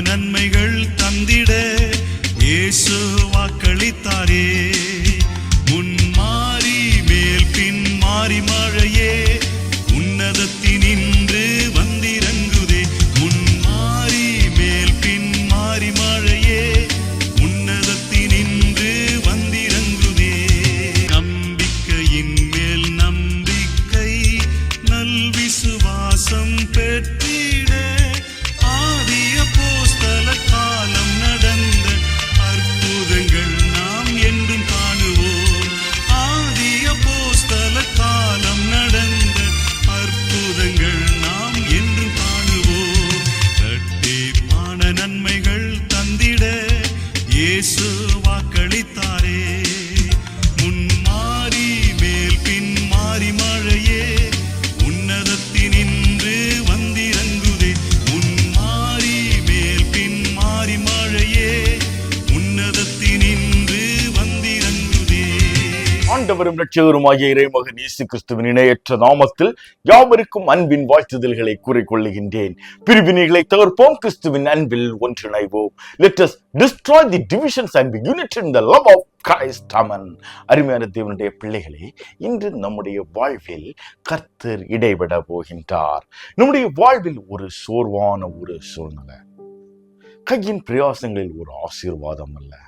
நன்மைகள் தந்திட இயேசு வாக்களித்தாரே. ஆண்டவரும் ரட்சகருமாகிய இறைமகன் இயேசு கிறிஸ்துவின் இணையற்ற நாமத்தில் யாவருக்கும் அன்பின் வாழ்த்துதல்களை கூறிக்கொள்ளுகின்றேன். பிரிவினைகளை தவிர்ப்போம் கிறிஸ்துவின் அன்பில் ஒன்றிணைவோம். Let us destroy the divisions and be united in the love of Christ. Amen. அருமையான தேவனுடைய பிள்ளைகளே இன்று நம்முடைய வாழ்வில் கர்த்தர் இடைவிட போகின்றார். நம்முடைய வாழ்வில் ஒரு சோர்வான ஒரு சூழ்நிலை. கையின் பிரயாசங்களில் ஒரு ஆசீர்வாதம் அல்ல.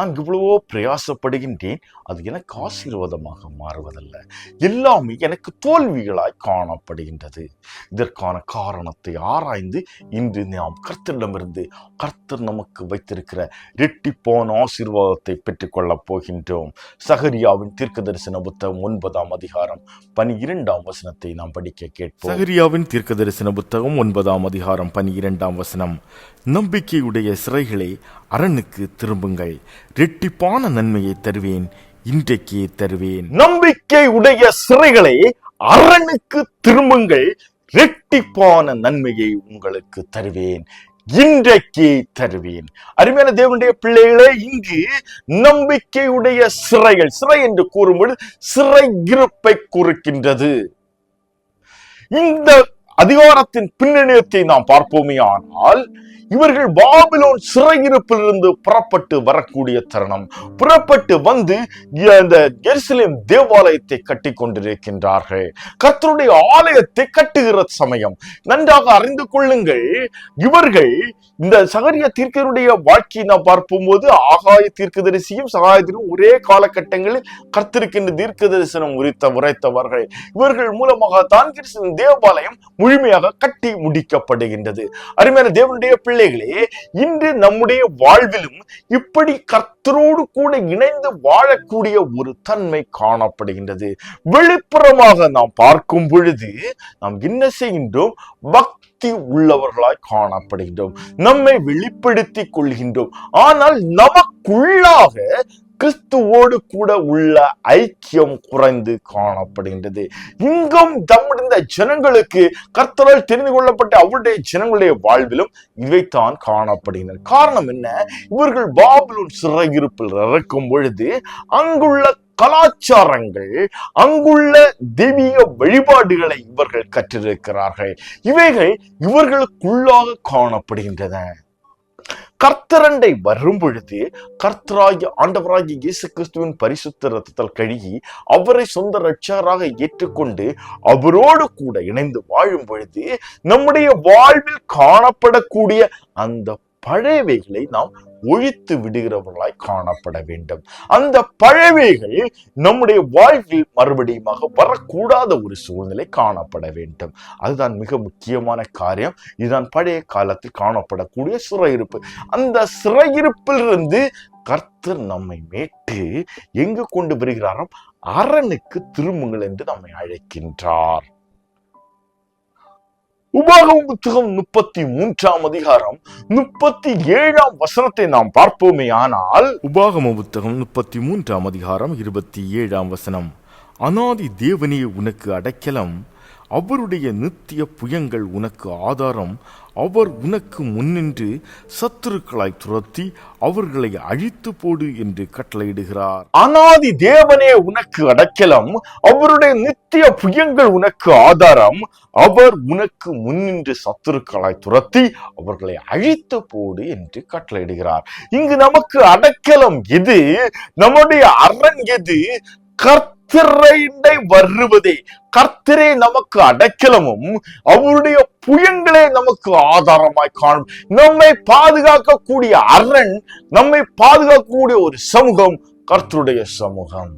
நான் இவ்வளவோ பிரயாசப்படுகின்றேன் அது எனக்கு ஆசீர்வாதமாக மாறுவதல்ல. எல்லாமே எனக்கு தோல்விகளாய் காணப்படுகின்றது. இதற்கான காரணத்தை ஆராய்ந்து இன்று நாம் கர்த்தரிடமிருந்து கர்த்தர் நமக்கு வைத்திருக்கிற ரெட்டிப்பான ஆசீர்வாதத்தை பெற்றுக்கொள்ளப் போகின்றோம். சகரியாவின் தீர்க்க தரிசன புத்தகம் ஒன்பதாம் அதிகாரம் பனிரெண்டாம் வசனத்தை நாம் படிக்க கேட்போம். சகரியாவின் தீர்க்க தரிசன புத்தகம் ஒன்பதாம் அதிகாரம் பனிரெண்டாம் வசனம். நம்பிக்கையுடைய சிறைகளே அரணுக்கு திரும்புங்கள். ரெட்டிப்பான நன்மையை தருவேன் இன்றைக்கே தருவேன். நம்பிக்கை உடைய சிறைகளை அரணுக்கு திரும்புங்கள் ரெட்டிப்பான நன்மையை உங்களுக்கு தருவேன் இன்றைக்கு தருவேன். அருமையான தேவனுடைய பிள்ளைகளே இங்கு நம்பிக்கையுடைய சிறைகள் சிறை என்று கூறும்போது சிறை இருப்பை குறிக்கின்றது இந்த அதிகாரத்தின் பின்னணியத்தை நாம் பார்ப்போமே ஆனால் இவர்கள் பாபிலோன் சிறையிருப்பிலிருந்து புறப்பட்டு வரக்கூடிய தருணம். புறப்பட்டு வந்து அந்த எருசலேம் தேவாலயத்தை கட்டி கொண்டிருக்கின்றார்கள். கர்த்தருடைய ஆலயத்தை கட்டுகிற சமயம். நன்றாக அறிந்து கொள்ளுங்கள் இவர்கள் இந்த சகரிய தீர்க்கருடைய வாழ்க்கையை நாம் பார்க்கும்போது ஆகாய தீர்க்கதரிசியும் சகாயத்திலும் ஒரே காலகட்டங்களில் கர்த்திருக்கின்ற தீர்க்க தரிசனம் உரித்த உரைத்தவர்கள். இவர்கள் மூலமாக தான் கிருஷ்ணன் தேவாலயம் முழுமையாக கட்டி முடிக்கப்படுகின்றது. அருமையான தேவனுடைய பிள்ளை பிள்ளைகளே இன்று நம்முடைய வாழ்விலும் இப்படி கர்த்தரோடு கூட இணைந்து வாழக்கூடிய ஒரு தன்மை காணப்படுகின்றது. வெளிப்புறமாக நாம் பார்க்கும் பொழுது நாம் என்ன செய்கின்றோம்? பக்தி உள்ளவர்களாய் காணப்படுகின்றோம். நம்மை வெளிப்படுத்திக் கொள்கின்றோம். ஆனால் நமக்குள்ளாக கிறிஸ்துவோடு கூட உள்ள ஐக்கியம் குறைந்து காணப்படுகின்றது. இங்கும் தம்முடைய ஜனங்களுக்கு கர்த்தரால் தெரிந்து கொள்ளப்பட்ட அவருடைய ஜனங்களுடைய வாழ்விலும் இவைத்தான் காணப்படுகின்றன. காரணம் என்ன? இவர்கள் பாபுலூன் சிறையிருப்பில் இறக்கும் பொழுது அங்குள்ள கலாச்சாரங்கள் அங்குள்ள தெய்வீக வழிபாடுகளை இவர்கள் கற்றிருக்கிறார்கள். இவைகள் இவர்களுக்குள்ளாக காணப்படுகின்றன. கர்த்தரண்டை வரும் பொழுது கர்த்தராகி ஆண்டவராகி இயேசு கிறிஸ்துவின் பரிசுத்த ரத்தத்தால் கழுகி அவரை சொந்த ரட்சகராக ஏற்றுக்கொண்டு அவரோடு கூட இணைந்து வாழும் பொழுது நம்முடைய வாழ்வில் காணப்படக்கூடிய அந்த பழையவைகளை நாம் ஒழித்து விடுகிறவர்களாய் காணப்பட வேண்டும். அந்த பழவைகள் நம்முடைய வாழ்வில் மறுபடியும் வரக்கூடாத ஒரு சூழ்நிலை காணப்பட வேண்டும். அதுதான் மிக முக்கியமான காரியம். இதுதான் பழைய காலத்தில் காணப்படக்கூடிய சிறையிருப்பு. அந்த சிறையிருப்பிலிருந்து கர்த்தர் நம்மை மீட்டு எங்கு கொண்டு வருகிறாரோ அரணுக்கு திரும்புங்கள் என்று நம்மை அழைக்கின்றார். உபாகம் புத்தகம் முப்பத்தி மூன்றாம் அதிகாரம் முப்பத்தி ஏழாம் வசனத்தை நாம் பார்ப்போமே. ஆனால் உபாகம புத்தகம் முப்பத்தி மூன்றாம் அதிகாரம் இருபத்தி ஏழாம் வசனம். அனாதி தேவனே உனக்கு அடைக்கலம். அவருடைய நித்திய புயங்கள் உனக்கு ஆதாரம். அவர் உனக்கு முன்னின்று சத்துருக்களாய் துரத்தி அவர்களை அழித்து போடு என்று கட்டளையிடுகிறார். அனாதி தேவனே உனக்கு அடக்கலம். அவருடைய நித்திய புயங்கள் உனக்கு ஆதாரம். அவர் உனக்கு முன்னின்று சத்துருக்களாய் துரத்தி அவர்களை அழித்து போடு என்று கட்டளையிடுகிறார். இங்கு நமக்கு அடக்கலம் எது? நம்முடைய அரண் எது? கர்த்தரை வருவதே. கர்த்தரே நமக்கு அடைக்கலமும் அவருடைய புயங்களே நமக்கு ஆதாரமாய் காணும். நம்மை பாதுகாக்கக்கூடிய அரண் நம்மை பாதுகாக்கக்கூடிய ஒரு சமூகம் கர்த்தருடைய சமூகம்.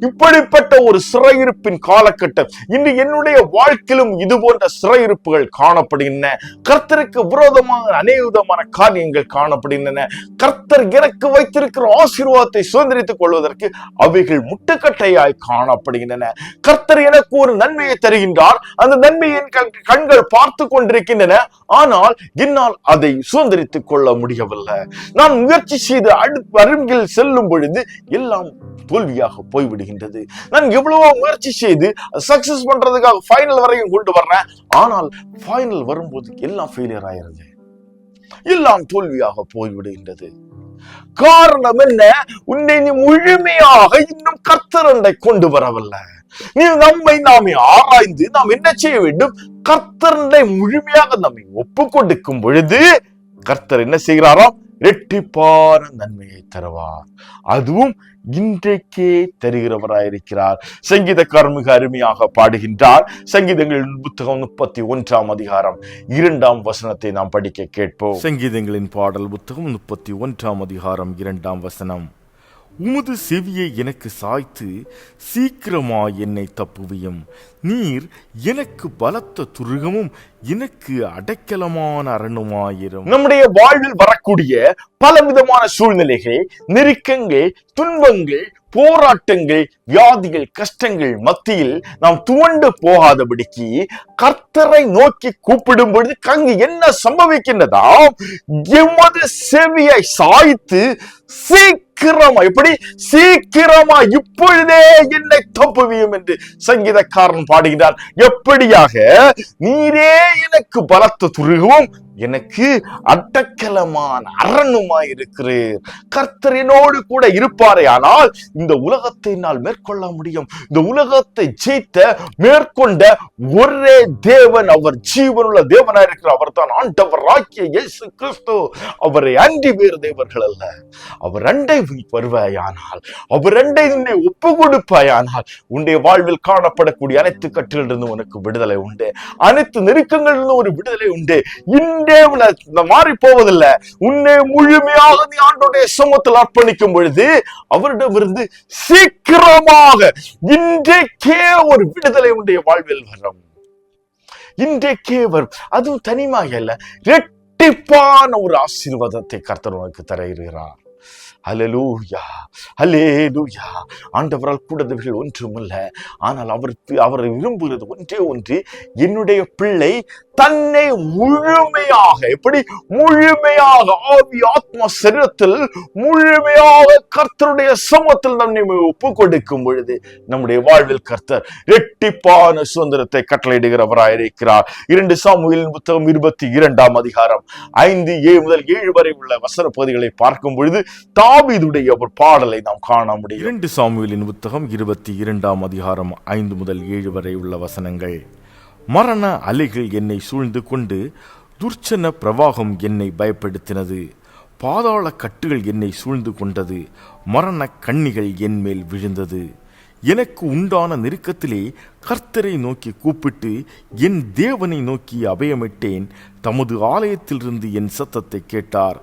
இப்படிப்பட்ட ஒரு சிறையிருப்பின் காலகட்டம் இன்று என்னுடைய வாழ்க்கையிலும் இது போன்ற சிறையிருப்புகள் காணப்படுகின்றன. கர்த்தருக்கு விரோதமாக அநேகமான காரியங்கள் காணப்படுகின்றன. கர்த்தர் எனக்கு வைத்திருக்கிற ஆசீர்வாதத்தை சுதந்திரித்துக் கொள்வதற்கு அவைகள் முட்டுக்கட்டையாய் காணப்படுகின்றன. கர்த்தர் எனக்கு ஒரு நன்மையை தருகின்றார். அந்த நன்மையின் கண்- கண்கள் பார்த்து கொண்டிருக்கின்றன. ஆனால் என்னால் அதை சுதந்திரித்துக் கொள்ள முடியவில்லை. நான் முயற்சி செய்து அடுத்த அருகில் செல்லும் பொழுது எல்லாம் தோல்வியாக வருகின்றது நான் எவ்வளவோ முயற்சி செய்து சக்சஸ் பண்றதுக்காக ஃபைனல் வரையும் கொண்டு வர்றேன். ஆனால் ஃபைனல் வரும்போது எல்லாம் ஃபெயிலியர் ஆயிருது எல்லாம் தோல்வியாக போய்விடுகின்றது. காரணம் என்ன? உன்னை நீ முழுமையாக இன்னும் கர்த்தரண்டை கொண்டு வரவில்லை. நீ நம்மை நாமே ஆராய்ந்து நாம் என்ன செய்ய வேண்டும்? கர்த்தரண்டை முழுமையாக நம்மை ஒப்பு கொடுக்கும் பொழுது கர்த்தர் என்ன செய்கிறாராம் இரட்டிப்பான நன்மையை தருவார். அதுவும் இன்றைக்கே தருகிறவராயிருக்கிறார். சங்கீதக்காரர் மிக அருமையாக பாடுகின்றார். சங்கீதங்களின் புத்தகம் முப்பத்தி ஒன்றாம் அதிகாரம் இரண்டாம் வசனத்தை நாம் படிக்க கேட்போம். சங்கீதங்களின் பாடல் புத்தகம் முப்பத்தி ஒன்றாம் அதிகாரம் இரண்டாம் வசனம். உமது செவியை எனக்கு சாய்த்து சீக்கிரமா என்னை தப்புவியும். நீர் எனக்கு பலத்த துருகமும் எனக்கு அடைக்கலமான அரணுமாயிரும். நம்முடைய வாழ்வில் வரக்கூடிய பலவிதமான சூழ்நிலைகள் நெருக்கங்கள் துன்பங்கள் போராட்டங்கள் வியாதிகள் கஷ்டங்கள் மத்தியில் நாம் துவண்டு போகாதபடிக்கு கர்த்தரை நோக்கி கூப்பிடும் பொழுது அங்கு என்ன சம்பவிக்கின்றதா எமது செவியை சாய்த்து சீக்கிரம் எப்படி? சீக்கிரமா இப்பொழுதே என்னை தப்புவியும் என்று சங்கீதக்காரன் பாடுகிறார். எப்படியாக? நீரே எனக்கு பலத்த துருகவும் எனக்கு அட்டக்கலமான அரணுமாய் இருக்கிறீர் கர்த்தர் என்னோடு கூட இருப்பாரே ஆனால் இந்த உலகத்தை நான் மேற்கொள்ள முடியும். இந்த உலகத்தை ஜெயித்த மேற்கொண்ட ஒரே தேவன் அவர் ஜீவனுள்ள தேவனாய் இருக்கிற அவர் தான் ஆண்டவர் ஆக்கிய இயேசு கிறிஸ்து. அவரை அன்றி வேறு தேவர்கள் அல்ல. அவர் அண்டை வருவாயானால் அவர் அண்டை உன்னை ஒப்பு கொடுப்பாயானால் உன்னுடைய வாழ்வில் காணப்படக்கூடிய அனைத்து கட்டிலிருந்து உனக்கு விடுதலை உண்டு. அனைத்து நெருக்கங்களிலிருந்து ஒரு விடுதலை உண்டு. இன்றே உன்னை மாறி போவதில்ல. உன்னை முழுமையாக நீ ஆண்டோடைய சமூகத்தில் அர்ப்பணிக்கும் பொழுது அவரிடமிருந்து சீக்கிரமாக இன்றைக்கே ஒரு விடுதலை உன்னுடைய வாழ்வில் வரும். இன்றைக்கே வரும். அதுவும் தனிமாக அல்ல இரட்டிப்பான ஒரு ஆசீர்வாதத்தை கர்த்தர் உனக்கு தர இருக்கிறார். ஹalleluya ஹalleluya ஆண்டவரால் கூடதவைகள் ஒன்றுமில்ல. ஆனால் அவர் அவர் விரும்புகிறது ஒன்றே ஒன்று என்னுடைய பிள்ளை தன்னை முழுமையாக எப்படி? முழுமையாக ஆவி ஆத்மா சரீரத்தில் முழுமையாக கர்த்தருடைய சமத்தில் நம்மை ஒப்பு கொடுக்கும் பொழுது நம்முடைய வாழ்வில் கர்த்தர் இரட்டிப்பான சுதந்திரத்தை கட்டளையிடுகிறவராயிருக்கிறார் இரண்டு சாமுவேலின் புத்தகம் இருபத்தி இரண்டாம் அதிகாரம் ஐந்து ஏழு முதல் ஏழு வரை உள்ள வசன பகுதிகளை பார்க்கும் பொழுது தான் தாவீதுடைய ஒரு பாடலை நாம் காண முடியும். இரண்டு சாமுவேலின் புத்தகம் இருபத்தி இரண்டாம் அதிகாரம் ஐந்து முதல் ஏழு வரை உள்ள வசனங்கள். மரண அலைகள் என்னை சூழ்ந்து கொண்டு துர்ச்சன பிரவாகம் என்னை பயப்படுத்தினது. பாதாள கட்டுகள் என்னை சூழ்ந்து கொண்டது. மரண கண்ணிகள் என் மேல் விழுந்தது. எனக்கு உண்டான நெருக்கத்திலே கர்த்தரை நோக்கி கூப்பிட்டு என் தேவனை நோக்கி அபயமிட்டேன். தமது ஆலயத்திலிருந்து என் சத்தத்தை கேட்டார்.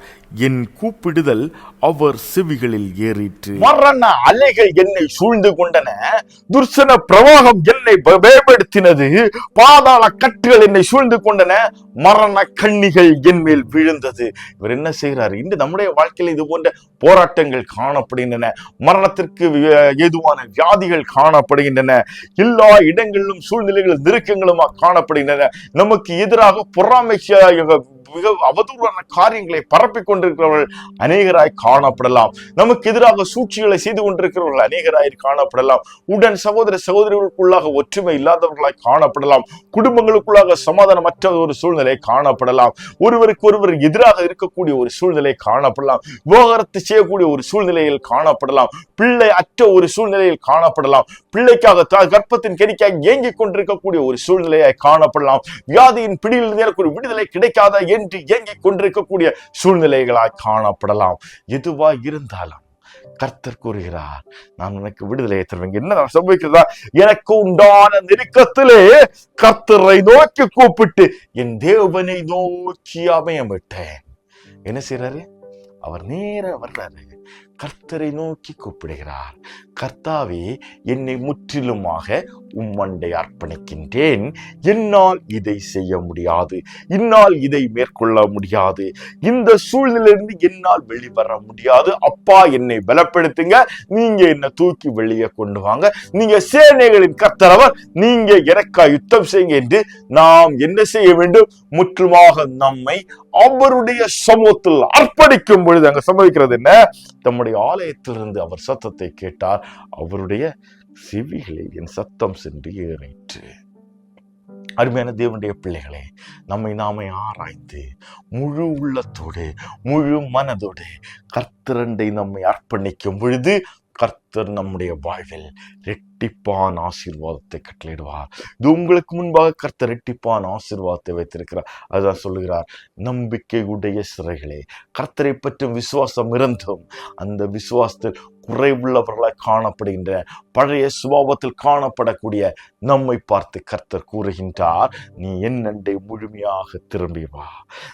என் கூப்பிடுதல் அவர் செவிகளில் ஏறிற்று. மரண அலைகள் என்னை சூழ்ந்து கொண்டன. துர்சன பிரவாகம் என்னை பயப்படுத்தினது பாதாள கட்டுகள் என்னை சூழ்ந்து கொண்டன. மரண கண்ணிகள் என் மேல் விழுந்தது. இவர் என்ன செய்கிறார்? இன்று நம்முடைய வாழ்க்கையில் இது போன்ற போராட்டங்கள் காணப்படுகின்றன. மரணத்திற்கு ஏதுவான வியாதிகள் காணப்படுகின்றன. எல்லா இடங்களிலும் சூழ்நிலைகளும் நெருக்கங்களும் காணப்படுகின்றன. நமக்கு எதிராக பொறாமை மிக அவதூறான காரியங்களை பரப்பிக் கொண்டிருக்கிறவர்கள் அநேகராய் காணப்படலாம். நமக்கு எதிராக சூழ்ச்சிகளை செய்து கொண்டிருக்கிறவர்கள் அநேகராய் காணப்படலாம். உடன் சகோதர சகோதரிகளுக்குள்ளாக ஒற்றுமை இல்லாதவர்களாய் காணப்படலாம். குடும்பங்களுக்குள்ளாக சமாதானமற்ற ஒரு சூழ்நிலை காணப்படலாம். ஒருவருக்கு ஒருவர் எதிராக இருக்கக்கூடிய ஒரு சூழ்நிலை காணப்படலாம். விவகாரத்தை செய்யக்கூடிய ஒரு சூழ்நிலையில் காணப்படலாம். பிள்ளை அற்ற ஒரு சூழ்நிலையில் காணப்படலாம். பிள்ளைக்காக கற்பத்தின் கர்ப்பத்தின் கெடிக்காக ஏங்கிக் கொண்டிருக்கக்கூடிய ஒரு சூழ்நிலையை காணப்படலாம். வியாதியின் பிடியிலிருந்து எனக்கு ஒரு விடுதலை கிடைக்காத என்று ஏங்கிக் கொண்டிருக்கக்கூடிய சூழ்நிலைகளாய் காணப்படலாம். எதுவா இருந்தாலும் கர்த்தர் கூறுகிறார் நான் உனக்கு விடுதலையை தருவேங்க என்ன சம்பவிக்கிறதா? எனக்கு உண்டான நெருக்கத்திலே கர்த்தரை நோக்கி கூப்பிட்டு என் தேவனை நோக்கி அமையமிட்டேன் என்ன செய்யறாரு அவர் நேர வர்றாரு. கர்த்தரை நோக்கி கூப்பிடுகிறார் கர்த்தாவே என்னை முற்றிலுமாக உம்மண்டை அர்ப்பணிக்கின்றேன். என்னால் இதை செய்ய முடியாது. இன்னால் இதை மேற்கொள்ள முடியாது. இந்த சூழ்நிலையிலிருந்து என்னால் வெளிவர முடியாது. அப்பா என்னை பலப்படுத்துங்க. நீங்க என்னை தூக்கி வெளியே கொண்டு வாங்க. நீங்க சேனைகளின் கத்தரவர் நீங்க எனக்கா யுத்தம் செய்யுங்க என்று நாம் என்ன செய்ய வேண்டும்? முற்றுமாக நம்மை அவருடைய சமூகத்தில் அர்ப்பணிக்கும் பொழுது அங்க சம்பவிக்கிறது என்ன? தம்முடைய ஆலயத்திலிருந்து அவர் சத்தத்தை கேட்டார். அவருடைய செவிகளில் என் சத்தம் சென்று ஏறிற்று அருமையான தேவனுடைய பிள்ளைகளே நம்மை நாமே ஆராய்ந்து முழு உள்ளத்தோடு முழு மனதோடு கர்த்தரண்டை நம்மை அர்ப்பணிக்கும் பொழுது கர்த்தர் நம்முடைய வாழ்வில் ரெட்டிப்பான் ஆசீர்வாதத்தை கட்டளையிடுவார். இது உங்களுக்கு முன்பாக கர்த்தர் ரெட்டிப்பான் ஆசீர்வாதத்தை வைத்திருக்கிறார். அதுதான் சொல்லுகிறார் நம்பிக்கை உடைய சிறைகளே கர்த்தரை பற்றும் விசுவாசம் இருந்தும் அந்த விசுவாசத்தில் குறைவுள்ளவர்களாய் காணப்படுகின்ற பழைய சுபாவத்தில் காணப்படக்கூடிய நம்மை பார்த்து கர்த்தர் கூறுகின்றார் நீ என்னண்டை முழுமையாக திரும்பி வா.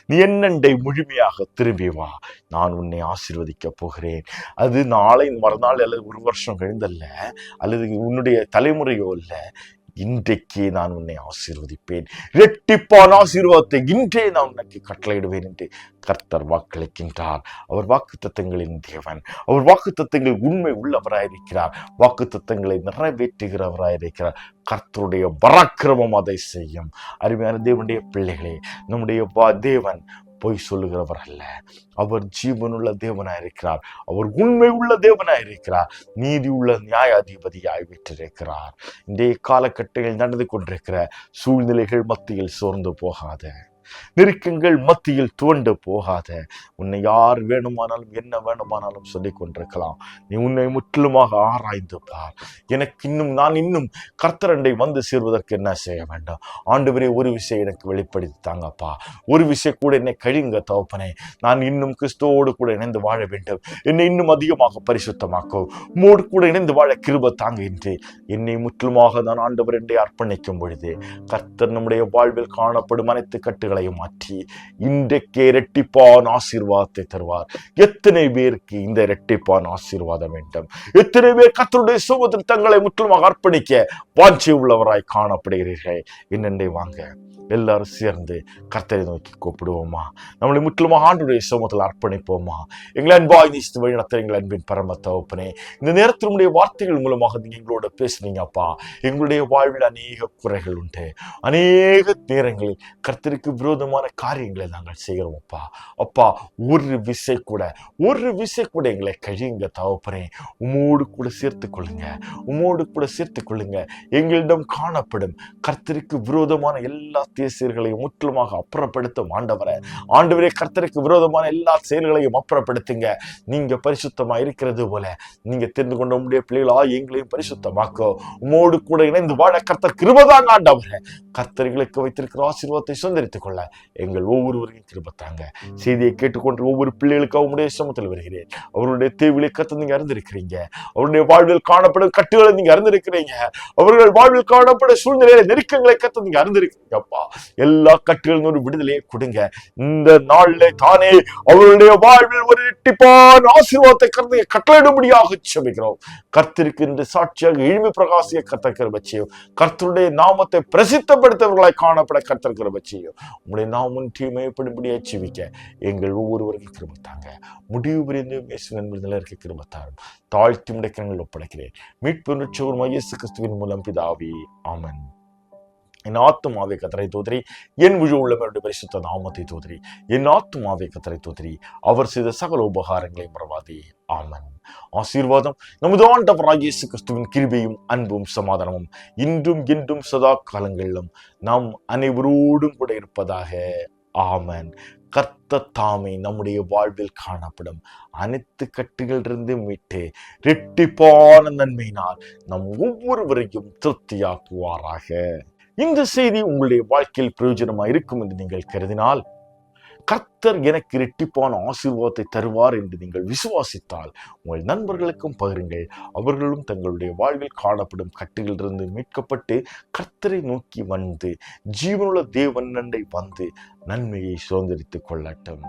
நீ என்னண்டை முழுமையாக திரும்பி வா. நான் உன்னை ஆசிர்வதிக்க போகிறேன். அது நாளை மறுநாள் அல்லது ஒரு வருஷம் கழிந்தல்ல அல்லது உன்னுடைய தலைமுறையோ இல்லை இன்றைக்கே நான் உன்னை ஆசீர்வதிப்பேன். இரட்டிப்பான ஆசீர்வாதத்தை இன்றே நான் உனக்கு கட்டளையிடுவேன் என்று கர்த்தர் வாக்களிக்கின்றார். அவர் வாக்கு தத்தங்களின் தேவன். அவர் வாக்கு தத்தங்கள் உண்மை உள்ளவராயிருக்கிறார் வாக்கு தத்தங்களை நிறைவேற்றுகிறவராயிருக்கிறார் கர்த்தருடைய பராக்கிரமம் அதை செய்யும். அருமையான தேவனுடைய பிள்ளைகளே நம்முடைய வா- தேவன் பொய் சொல்லுகிறவர் அல்ல. அவர் ஜீவனுள்ள தேவனாய் இருக்கிறார். அவர் உண்மை உள்ள தேவனாய் இருக்கிறார். நீதி உள்ள நியாயாதிபதியாய் விட்டிருக்கிறார் இன்றைய காலகட்டங்களில் நடந்து கொண்டிருக்கிற சூழ்நிலைகள் மத்தியில் சோர்ந்து போகாத. நெருக்கங்கள் மத்தியில் துவண்டு போகாத. உன்னை யார் வேணுமானாலும் என்ன வேணுமானாலும் சொல்லிக் கொண்டிருக்கலாம். நீ உன்னை முற்றிலுமாக ஆராய்ந்து பார். எனக்கு இன்னும் நான் இன்னும் கர்த்தரண்டை வந்து சேர்வதற்கு என்ன செய்ய வேண்டும்? ஆண்டவரே ஒரு விஷயம் எனக்கு வெளிப்படுத்தி தாங்கப்பா. ஒரு விஷயம் கூட என்னை கழிங்க தவப்பனே நான் இன்னும் கிறிஸ்துவோடு கூட இணைந்து வாழ வேண்டும். என்னை இன்னும் அதிகமாக பரிசுத்தமாக்கும் மூடு கூட இணைந்து வாழ கிருப தாங்க என்று என்னை முற்றிலுமாக நான் ஆண்டவர் என்றே அர்ப்பணிக்கும் பொழுது கர்த்தர் நம்முடைய வாழ்வில் காணப்படும் அனைத்து கட்டுகள் கட்டுகளையும் மாற்றி இன்றைக்கே இரட்டிப்பான் ஆசீர்வாதத்தை தருவார். எத்தனை பேருக்கு இந்த இரட்டிப்பான் ஆசீர்வாதம் வேண்டும்? எத்தனை பேர் கர்த்தருடைய சமூகத்தில் தங்களை முற்றிலுமாக அர்ப்பணிக்க வாஞ்சி உள்ளவராய் காணப்படுகிறீர்கள்? என்னென்றை வாங்க எல்லாரும் சேர்ந்து கர்த்தரை நோக்கி கூப்பிடுவோமா? நம்மளை முற்றிலுமாக ஆண்டுடைய சமூகத்தில் அர்ப்பணிப்போமா? எங்களை அன்பாய் நீசித்து வழிநடத்த எங்கள் அன்பின் பரம தகப்பனே இந்த நேரத்தில் உங்களுடைய வார்த்தைகள் மூலமாக நீங்க எங்களோட பேசுனீங்கப்பா எங்களுடைய வாழ்வில் அநேக குறைகள் உண்டு. அநேக நேரங்களில் கர்த்தருக்கு விரோதமான காரியங்களை நாங்கள் செய்கிறோம் அப்பா. அப்பா ஒரு விசை கூட ஒரு விசை கூட எங்களை கழியுங்க தகப்பனே. உமோடு கூட சேர்த்து கொள்ளுங்க உமோடு கூட சேர்த்து கொள்ளுங்க எங்களிடம் காணப்படும் கர்த்தருக்கு விரோதமான எல்லா தேசியர்களையும் முற்றிலுமாக அப்புறப்படுத்தும் ஆண்டவரை. ஆண்டவரே கர்த்தருக்கு விரோதமான எல்லா செயல்களையும் அப்புறப்படுத்துங்க. நீங்க பரிசுத்தமா இருக்கிறது போல நீங்க தெரிந்து கொண்ட உடைய பிள்ளைகளா எங்களையும் பரிசுத்தமாக்கோ. உமோடு கூட இணைந்து வாழ கர்த்தர் கிருபதான் ஆண்டவரை. கர்த்தர்களுக்கு வைத்திருக்கிற ஆசீர்வாதத்தை சுந்தரித்துக் கொள்ள கொள்ள எங்கள் ஒவ்வொருவரையும் கிருபத்தாங்க செய்தியை கேட்டுக்கொண்டு ஒவ்வொரு பிள்ளைகளுக்காக உடைய சமத்தில் வருகிறேன். அவருடைய தேவையை கத்து நீங்க அறிந்திருக்கிறீங்க. அவருடைய வாழ்வில் காணப்படும் கட்டுகளை நீங்க அறிந்திருக்கிறீங்க. அவர்கள் வாழ்வில் காணப்படும் சூழ்நிலையில நெருக்கங்களை கத்து நீங்க அறிந்திருக்கிறீங்க அப்பா. எல்லா கட்டுகளின் ஒரு விடுதலையை கொடுங்க. இந்த நாள்ல தானே அவருடைய வாழ்வில் ஒரு இரட்டிப்பான ஆசீர்வாதத்தை கருத்து கட்டளையிடும்படியாக செபிக்கிறோம். கர்த்தருக்கு இந்த சாட்சியாக இழிமை பிரகாசிய கர்த்தர் கிருபை செய்யும். கர்த்தருடைய நாமத்தை பிரசித்தப்படுத்தவர்களாய் காணப்பட கர்த்தர் கிருபை செய்யும். உங்களுடைய நாமும் தீமையப்படும்படியாக செவிக்க எங்கள் ஒவ்வொருவருக்கும் கிருபத்தாங்க முடிவு புரிந்து இயேசு என்பதில் இருக்க கிருபத்தாரும் தாழ்த்தி முடைக்கிறங்கள் ஒப்படைக்கிறேன். மீட்பு நிச்சயம் இயேசு கிறிஸ்துவின் மூலம் பிதாவி ஆமன். என் ஆத்துமாவை கத்தரை தோதரி என் முழு உள்ளவருடைய பரிசுத்த நாமத்தை தோதரி என் ஆத்துமாவை கத்தரை தோதரி அவர் செய்த சகல உபகாரங்களை மறவாதே. ஆமன். ஆசீர்வாதம் நமது ஆண்டவராகிய இயேசு கிறிஸ்துவின் கிருபையும் அன்பும் சமாதானமும் இன்றும் என்றும் சதா காலங்களிலும் நாம் அனைவரோடும் கூட இருப்பதாக. ஆமன். கர்த்த தாமே நம்முடைய வாழ்வில் காணப்படும் அனைத்து கட்டுகளிலிருந்து மீட்டு ரெட்டிப்பான நன்மையினால் நம் ஒவ்வொருவரையும் திருப்தியாக்குவாராக. இந்த செய்தி உங்களுடைய வாழ்க்கையில் பிரயோஜனமாக இருக்கும் என்று நீங்கள் கருதினால் கர்த்தர் எனக்கு இரட்டிப்பான ஆசீர்வாதத்தை தருவார் என்று நீங்கள் விசுவாசித்தால் உங்கள் நண்பர்களுக்கும் பகிருங்கள். அவர்களும் தங்களுடைய வாழ்வில் காணப்படும் கட்டுகளிலிருந்து மீட்கப்பட்டு கர்த்தரை நோக்கி வந்து ஜீவனுள்ள தேவன் நண்டை வந்து நன்மையை சுதந்திரித்துக் கொள்ளட்டும்.